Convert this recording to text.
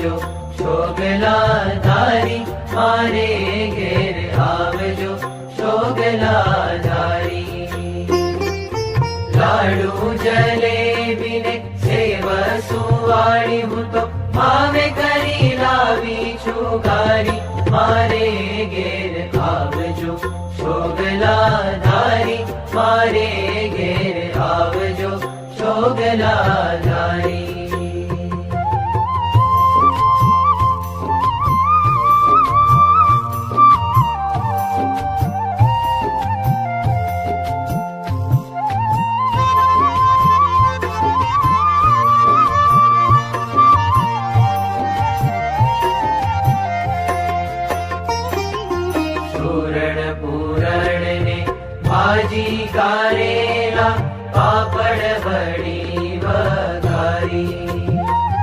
શોગલા ધારી મારે ઘેર આવજો શોગલા ધારી લાડુ જલેબી ને સેવ સુવાળી હું તો ભાવે કરી લાવી છું ગારી. મારે ઘેર આવજો શોગલા ધારી મારે ઘેર આવજો શોગલા पूरणे भाजी कारेला कारे बड़ी